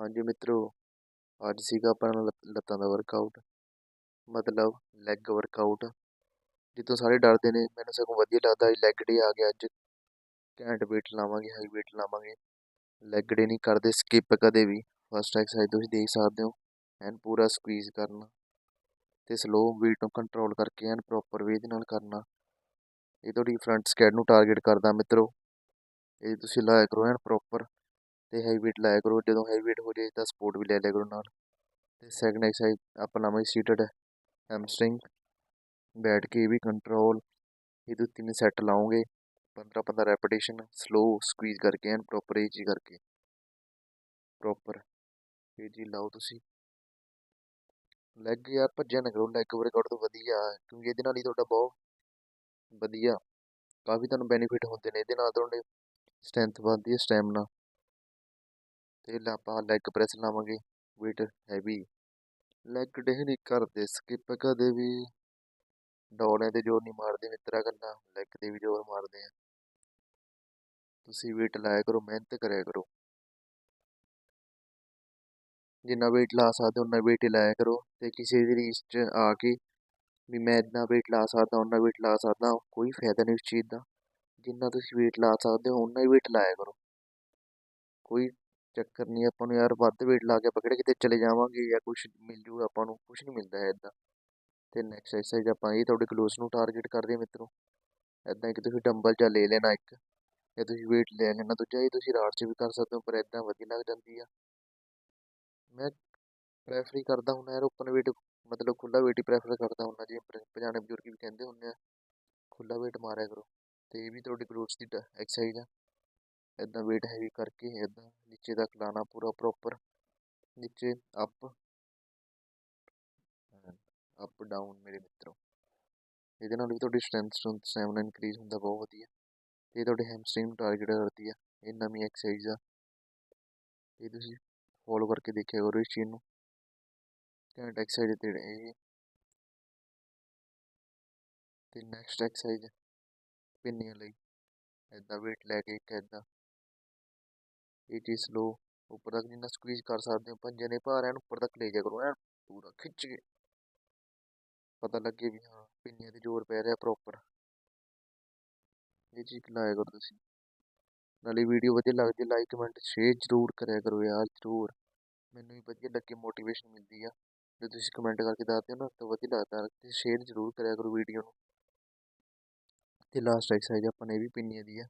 ਹਾਂਜੀ ਮਿੱਤਰੋ, ਅੱਜ ਸੀਗਾ ਆਪਣਾ ਲੱਤ- ਲੱਤਾਂ ਦਾ ਵਰਕਆਊਟ ਮਤਲਬ ਲੈਗ ਵਰਕਆਊਟ ਜਿੱਦੋਂ ਸਾਰੇ ਡਰਦੇ ਨੇ, ਮੈਨੂੰ ਸਗੋਂ ਵਧੀਆ ਲੱਗਦਾ ਲੈਗ ਡੇ ਆ ਗਿਆ ਅੱਜ, ਘੈਂਟ ਵੇਟ ਲਾਵਾਂਗੇ ਹਾਈ ਵੇਟ ਲਾਵਾਂਗੇ ਲੈਗ ਡੇ ਨਹੀਂ ਕਰਦੇ ਸਕਿਪ ਕਦੇ ਵੀ ਫਸਟ ਐਕਸਰਸਾਈਜ਼ ਤੁਸੀਂ ਦੇਖ ਸਕਦੇ ਹੋ ਐਨ ਪੂਰਾ ਸਕਵੀਜ਼ ਕਰਨਾ, ਤੇ ਸਲੋ ਵੇਟ ਨੂੰ ਕੰਟਰੋਲ ਕਰਕੇ ਐਨ ਪ੍ਰੋਪਰ ਵੇ ਦੇ ਨਾਲ ਕਰਨਾ, ਇਹ ਤੁਹਾਡੀ ਫਰੰਟ ਸਕੈਡ ਨੂੰ ਟਾਰਗੇਟ ਕਰਦਾ ਮਿੱਤਰੋ, ਇਹ ਤੁਸੀਂ ਲਾਇਆ ਕਰੋ ਐਨ ਪ੍ਰੋਪਰ ਅਤੇ ਹੈਵੀ ਵੇਟ ਲਾਇਆ ਕਰੋ, ਜਦੋਂ ਹੈਵੀ ਵੇਟ ਹੋ ਜਾਏ ਤਾਂ ਸਪੋਰਟ ਵੀ ਲੈ ਲਿਆ ਕਰੋ ਨਾਲ। ਅਤੇ ਸੈਕਿੰਡ ਐਕਸਰਸਾਈਜ਼ ਆਪਾਂ ਲਾਵਾਂਗੇ ਸੀਟਡ ਹੈਮਸਟ੍ਰਿੰਗ ਬੈਠ ਕੇ ਵੀ ਕੰਟਰੋਲ ਇਹ ਦੋ ਤਿੰਨ ਸੈੱਟ ਲਾਉਂਗੇ 15 15 ਰੈਪੀਟੇਸ਼ਨ ਸਲੋ ਸਕਵੀਜ਼ ਕਰਕੇ ਐਨ ਪ੍ਰੋਪਰ ਇਹ ਚੀਜ਼ ਕਰਕੇ। ਪ੍ਰੋਪਰ ਇਹ ਜੀ ਲਾਓ ਤੁਸੀਂ। ਲੈਗ ਯਾਰ ਭੱਜਿਆ ਨਾ ਕਰੋ ਲੈਗ ਵਰਕਆਊਟ ਤੋਂ ਵਧੀਆ, ਕਿਉਂਕਿ ਇਹਦੇ ਨਾਲ ਹੀ ਤੁਹਾਡਾ ਬਹੁਤ ਵਧੀਆ, ਕਾਫੀ ਤੁਹਾਨੂੰ ਬੈਨੀਫਿਟ ਹੁੰਦੇ ਨੇ, ਇਹਦੇ ਨਾਲ ਤੁਹਾਡੇ ਸਟਰੈਂਥ ਵੱਧਦੀ ਹੈ ਸਟੈਮਨਾ ਤੇ ਆਪਾਂ ਲੈਗ ਪ੍ਰੈਸ ਲਾਵਾਂਗੇ ਵੇਟ ਹੈਵੀ ਲੈਗ ਡੇ ਨਹੀਂ ਕਰਦੇ ਸਕਿਪ ਕਦੇ ਵੀ ਡੌਲਿਆਂ ਤੇ ਜ਼ੋਰ ਨਹੀਂ ਮਾਰਦੇ, ਮਿੱਤਰਾ ਗੱਲਾਂ ਲੈਗ ਤੇ ਵੀ ਜ਼ੋਰ ਮਾਰਦੇ ਆ। ਤੁਸੀਂ ਵੇਟ ਲਾਇਆ ਕਰੋ, ਮਿਹਨਤ ਕਰਿਆ ਕਰੋ। ਜਿੰਨਾ weight ਲਾ ਸਕਦੇ ਉਹਨਾਂ weight ਲਾਇਆ ਕਰੋ ਤੇ ਕਿਸੇ ਦੀ ਰੀਸ 'ਚ ਆ ਕੇ ਵੀ ਮੈਂ ਇੰਨਾ weight ਲਾ ਸਕਦਾ ਉਹਨਾਂ weight ਲਾ ਸਕਦਾ, ਕੋਈ ਫਾਇਦਾ ਨਹੀਂ ਉਸ ਚੀਜ਼ ਦਾ। ਜਿੰਨਾ ਤੁਸੀਂ weight ਲਾ ਸਕਦੇ ਹੋ ਉਹਨਾਂ ਹੀ weight ਲਾਇਆ ਕਰੋ। ਕੋਈ ਚੱਕਰ ਨਹੀਂ ਆਪਾਂ ਨੂੰ ਯਾਰ ਵੱਧ ਵੇਟ ਲਾ ਕੇ ਆਪਾਂ ਕਿਹੜੇ ਕਿਤੇ ਚਲੇ ਜਾਵਾਂਗੇ ਜਾਂ ਕੁਝ ਮਿਲ ਜੂਗਾ ਆਪਾਂ ਨੂੰ ਕੁਝ ਨਹੀਂ ਮਿਲਦਾ ਹੈ ਇਦਾਂ। ਤੇ ਨੈਕਸਟ ਐਕਸਰਸਾਈਜ਼ ਆਪਾਂ ਇਹ ਤੁਹਾਡੇ ਗਲੋਸ ਨੂੰ ਟਾਰਗੇਟ ਕਰਦੇ ਹਾਂ ਮਿੱਤਰੋ। ਇਦਾਂ ਕਿ ਤੁਸੀਂ ਡੰਬਲ ਜਾਂ ਲੈ ਲੈਣਾ ਇੱਕ, ਜਾਂ ਤੁਸੀਂ weight ਲੈ ਲੈਣਾ ਦੂਜਾ, ਇਹ ਤੁਸੀਂ ਰਾਤ 'ਚ ਵੀ ਕਰ ਸਕਦੇ ਹੋ, ਪਰ ਇਦਾਂ ਵਧੀਆ ਲੱਗ ਜਾਂਦੀ ਆ। ਮੈਂ ਪ੍ਰੈਫਰ ਹੀ ਕਰਦਾ ਹੁੰਦਾ ਯਾਰ ਓਪਨ weight, ਮਤਲਬ ਖੁੱਲਾ weight ਹੀ ਪ੍ਰੈਫਰ ਕਰਦਾ ਹੁੰਦਾ, ਜਿਵੇਂ ਪੁਰਾਣੇ ਬਜ਼ੁਰਗ ਵੀ ਕਹਿੰਦੇ ਹੁੰਦੇ ਆ ਖੁੱਲਾ weight ਮਾਰਿਆ ਕਰੋ। ਤੇ ਇਹ ਵੀ ਤੁਹਾਡੀ ਗਲੋਸ ਦੀ ਐਕਸਰਸਾਈਜ਼ ਆ। ਇਦਾਂ weight ਹੈਵੀ ਕਰਕੇ ਇਦਾਂ ਨੀਚੇ ਤੱਕ ਲਾਣਾ ਪੂਰਾ ਪ੍ਰੋਪਰ ਨੀਚੇ ਅਪ ਅਪ ਡਾਊਨ ਮੇਰੇ ਮਿੱਤਰੋ। ਇਹਦੇ ਨਾਲ ਵੀ ਤੁਹਾਡੀ ਸਟਰੈਂਥ ਸਟਰੈਂਥ ਸਟੈਮਿਨਾ ਇਨਕਰੀਜ਼ ਹੁੰਦਾ ਬਹੁਤ ਵਧੀਆ। ਤੇ ਤੁਹਾਡੇ ਹੈਮਸਟ੍ਰਿੰਗ ਨੂੰ ਟਾਰਗੇਟ ਕਰਦੀ ਆ, ਇਹ ਨਵੀਂ ਐਕਸਰਸਾਈਜ਼ ਆ। ਇਹ ਤੁਸੀਂ ਫੋਲੋ ਕਰਕੇ ਦੇਖਿਆ ਕਰੋ ਇਸ ਚੀਜ਼ ਨੂੰ। ਘੈਂਟ ਐਕਸਰਸਾਈਜ਼ ਤੇ ਇਹ। ਤੇ ਨੈਕਸਟ ਐਕਸਰਸਾਈਜ਼ ਪਿੰਨੀਆਂ ਲਈ। ਇਦਾਂ weight ਲੈ ਕੇ ਇੱਕ ਇਦਾਂ ਇਹ ਚੀਜ਼ ਸਲੋ ਉੱਪਰ ਤੱਕ ਜਿੰਨਾ ਸਕਵੀਜ਼ ਕਰ ਸਕਦੇ ਹੋ ਪੰਜੇ ਦੇ ਭਾਰ ਐਨ ਉੱਪਰ ਤੱਕ ਲੈ ਜਾ ਕਰੋ, ਐਨ ਪੂਰਾ ਖਿੱਚ ਕੇ। ਪਤਾ ਲੱਗੇ ਵੀ ਹਾਂ, ਪਿੰਨੀਆਂ ਤੇ ਜ਼ੋਰ ਪੈ ਰਿਹਾ ਪ੍ਰੋਪਰ ਇਹ ਚੀਜ਼ ਲਾਇਆ ਕਰੋ ਤੁਸੀਂ। ਨਾਲੇ ਵੀਡੀਓ ਵਧੀਆ ਲੱਗਦੀ ਲਾਈਕ ਕਮੈਂਟ ਸ਼ੇਅਰ ਜ਼ਰੂਰ ਕਰਿਆ ਕਰੋ ਯਾਰ, ਜ਼ਰੂਰ। ਮੈਨੂੰ ਵੀ ਵਧੀਆ ਲੱਗੇ ਮੋਟੀਵੇਸ਼ਨ ਮਿਲਦੀ ਆ। ਜੇ ਤੁਸੀਂ ਕਮੈਂਟ ਕਰਕੇ ਦੱਸਦੇ ਹੋ ਨਾ, ਤਾਂ ਵਧੀਆ ਲੱਗਦਾ। ਤੇ ਸ਼ੇਅਰ ਜ਼ਰੂਰ ਕਰਿਆ ਕਰੋ ਵੀਡੀਓ ਨੂੰ। ਤੇ ਲਾਸਟ ਐਕਸਰਸਾਈਜ਼ ਆਪਾਂ ਨੇ ਇਹ ਵੀ ਪਿੰਨੀਆਂ ਦੀ ਆ।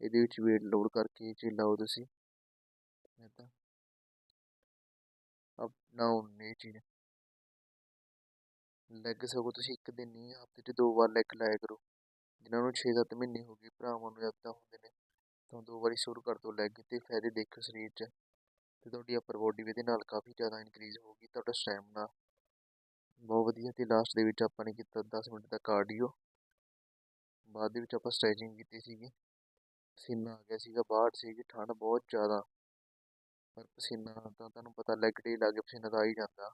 ਇਹਦੇ ਵਿੱਚ weight ਲੋਡ ਕਰਕੇ ਚ ਲਾਓ ਤੁਸੀਂ ਇਦਾਂ ਅਪ ਡਾਊਨ ਇਹ ਚੀਜ਼ ਲੈਗ ਸਗੋਂ ਤੁਸੀਂ ਇੱਕ ਦਿਨ ਨਹੀਂ ਹਫ਼ਤੇ 'ਚ ਦੋ ਵਾਰ ਲੈਗ ਲਾਇਆ ਕਰੋ। ਜਿਨ੍ਹਾਂ ਨੂੰ 6-7 ਮਹੀਨੇ ਹੋ ਗਏ, ਭਰਾਵਾਂ ਨੂੰ ਇੱਦਾਂ ਹੁੰਦੇ ਨੇ, ਤਾਂ ਦੋ ਵਾਰੀ ਸ਼ੁਰੂ ਕਰ ਦਿਓ ਲੈਗ ਤੇ ਫਾਇਦੇ ਦੇਖੋ ਸਰੀਰ 'ਚ। ਤੇ ਤੁਹਾਡੀ ਅਪਰ ਬੋਡੀ ਵੀ ਇਹਦੇ ਨਾਲ ਕਾਫੀ ਜ਼ਿਆਦਾ ਇਨਕਰੀਜ਼ ਹੋਊਗੀ, ਤੁਹਾਡਾ ਸਟੈਮਿਨਾ ਬਹੁਤ ਵਧੀਆ ਤੇ ਲਾਸਟ ਦੇ ਵਿੱਚ ਆਪਾਂ ਨੇ ਕੀਤਾ 10 ਮਿੰਟ ਦਾ ਕਾਰਡੀਓ ਬਾਅਦ ਦੇ ਵਿੱਚ ਆਪਾਂ ਸਟ੍ਰੈਚਿੰਗ ਕੀਤੀ ਸੀਗੀ। ਪਸੀਨਾ ਆ ਗਿਆ ਸੀਗਾ, ਬਾਹਰ ਸੀਗੀ, ਠੰਡ ਬਹੁਤ ਜ਼ਿਆਦਾ। ਪਰ ਪਸੀਨਾ ਤਾਂ ਤੁਹਾਨੂੰ ਪਤਾ ਲੈਗ ਡੇ ਲਾ ਕੇ ਪਸੀਨਾ ਤਾਂ ਆ ਹੀ ਜਾਂਦਾ।